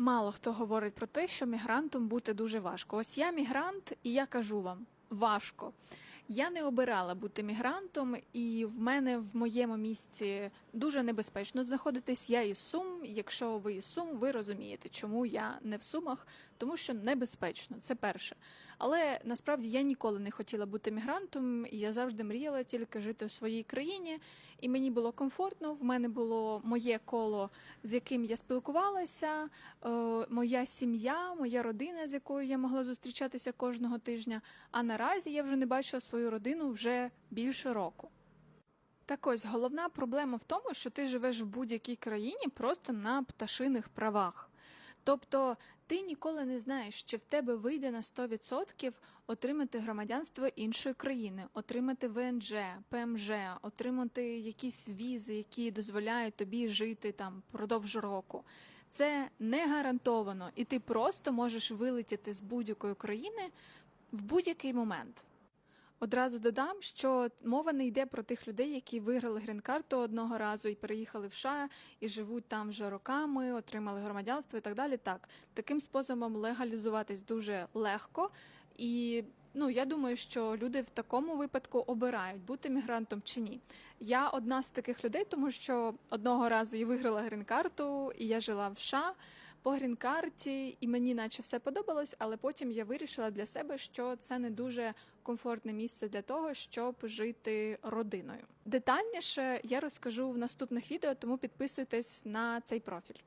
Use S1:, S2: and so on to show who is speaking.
S1: Мало хто говорить про те, що мігрантом бути дуже важко. Ось я мігрант, і я кажу вам важко. Я не обирала бути мігрантом, і в мене в моєму місці дуже небезпечно знаходитись. Я із Сум. Якщо ви Сум, ви розумієте, чому я не в Сумах, тому що небезпечно. Це перше. Але насправді я ніколи не хотіла бути мігрантом, я завжди мріяла тільки жити в своїй країні, і мені було комфортно. В мене було моє коло, з яким я спілкувалася, е, моя сім'я, моя родина, з якою я могла зустрічатися кожного тижня. А наразі я вже не бачила свою родину вже більше року. Так ось головна проблема в тому, що ти живеш в будь-якій країні просто на пташиних правах. Тобто ти ніколи не знаєш, чи в тебе вийде на 100% отримати громадянство іншої країни, отримати ВНЖ, ПМЖ, отримати якісь візи, які дозволяють тобі жити там продовж року. Це не гарантовано, і ти просто можеш вилетіти з будь-якої країни в будь-який момент. Одразу додам, що мова не йде про тих людей, які виграли грін-карту одного разу і переїхали в США і живуть там вже роками, отримали громадянство і так далі. Так, таким способом легалізуватись дуже легко. І ну я думаю, що люди в такому випадку обирають бути мігрантом чи ні. Я одна з таких людей, тому що одного разу я виграла грін-карту, і я жила в США по грін-карті, і мені наче все подобалось, але потім я вирішила для себе, що це не дуже комфортне місце для того, щоб жити родиною. Детальніше я розкажу в наступних відео, тому підписуйтесь на цей профіль.